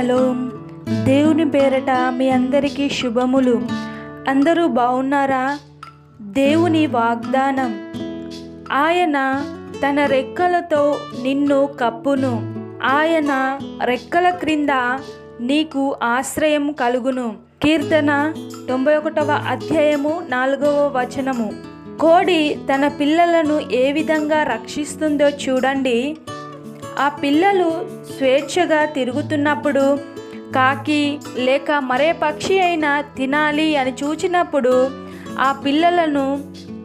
Shalom దేవుని పేరట మీ అందరికీ శుభములు. అందరూ బాగున్నారా దేవుని వాగ్దానం. ఆయన తన రెక్కలతో నిన్ను కప్పును. ఆయన రెక్కల క్రింద నీకు ఆశ్రయం కలుగును. కీర్తన తొంభై ఒకటవ అధ్యాయము నాలుగవ వచనము. కోడి తన పిల్లలను ఏ విధంగా రక్షిస్తుందో చూడండి. ఆ పిల్లలు స్వేచ్ఛగా తిరుగుతున్నప్పుడు కాకి లేక మరే పక్షి అయినా తినాలి అని చూచినప్పుడు ఆ పిల్లలను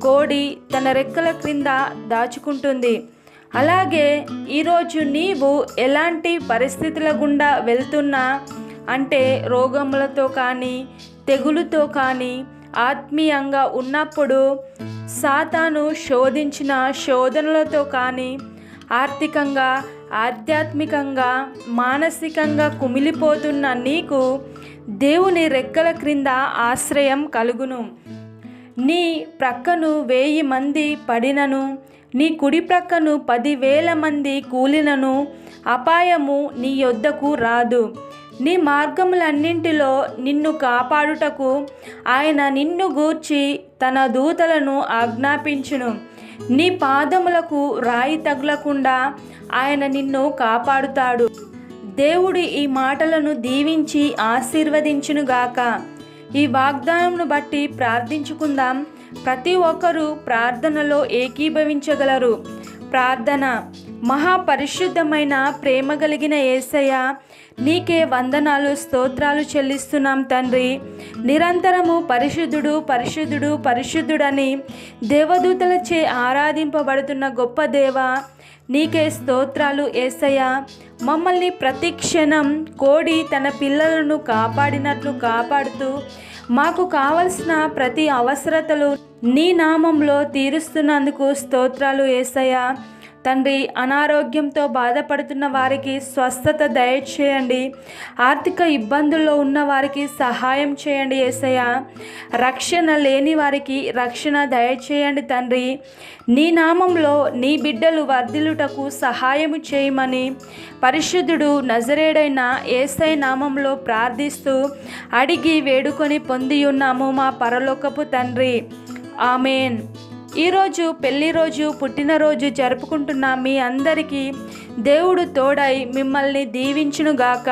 కోడి తన రెక్కల క్రింద దాచుకుంటుంది. అలాగే ఈరోజు నీవు ఎలాంటి పరిస్థితుల గుండా వెళ్తున్నా అంటే రోగములతో కానీ తెగులుతో కానీ ఆత్మీయంగా ఉన్నప్పుడు సాతాను శోధించిన శోధనలతో కానీ ఆర్థికంగా ఆధ్యాత్మికంగా మానసికంగా కుమిలిపోతున్న నీకు దేవుని రెక్కల క్రింద ఆశ్రయం కలుగును. నీ ప్రక్కను వేయి మంది పడినను నీ కుడి ప్రక్కను పదివేల మంది కూలినను అపాయము నీ యొద్దకు రాదు. నీ మార్గములన్నింటిలో నిన్ను కాపాడుటకు ఆయన నిన్ను గూర్చి తన దూతలను ఆజ్ఞాపించును. నీ పాదములకు రాయి తగులకుండా ఆయన నిన్ను కాపాడుతాడు. దేవుడు ఈ మాటలను దీవించి ఆశీర్వదించునుగాక. ఈ వాగ్దానంను బట్టి ప్రార్థించుకుందాం. ప్రతి ఒక్కరూ ప్రార్థనలో ఏకీభవించగలరు. ప్రార్థన. మహాపరిశుద్ధమైన ప్రేమ కలిగిన ఏసయ్య నీకే వందనాలు స్తోత్రాలు చెల్లిస్తున్నాం తండ్రి. నిరంతరము పరిశుద్ధుడు పరిశుద్ధుడు పరిశుద్ధుడని దేవదూతలచే ఆరాధింపబడుతున్న గొప్ప దేవ నీకే స్తోత్రాలు ఏసయ్య. మమ్మల్ని ప్రతి క్షణం కోడి తన పిల్లలను కాపాడినట్లు కాపాడుతూ మాకు కావలసిన ప్రతి అవసరతలు నీ నామంలో తీరుస్తున్నందుకు స్తోత్రాలు ఏసయ్య. తండ్రి అనారోగ్యంతో బాధపడుతున్న వారికి స్వస్థత దయచేయండి. ఆర్థిక ఇబ్బందుల్లో ఉన్న వారికి సహాయం చేయండి ఏసయ్య. రక్షణ లేని వారికి రక్షణ దయచేయండి తండ్రి. నీ నామంలో నీ బిడ్డలు వర్ధిల్లుటకు సహాయము చేయమని పరిశుద్ధుడు నజరేడైన ఏసై నామంలో ప్రార్థిస్తూ అడిగి వేడుకొని పొంది ఉన్నాము మా పరలోకపు తండ్రి. ఆమెన్. ఈరోజు పెళ్ళి రోజు పుట్టినరోజు జరుపుకుంటున్న మీ అందరికీ దేవుడు తోడై మిమ్మల్ని దీవించునుగాక.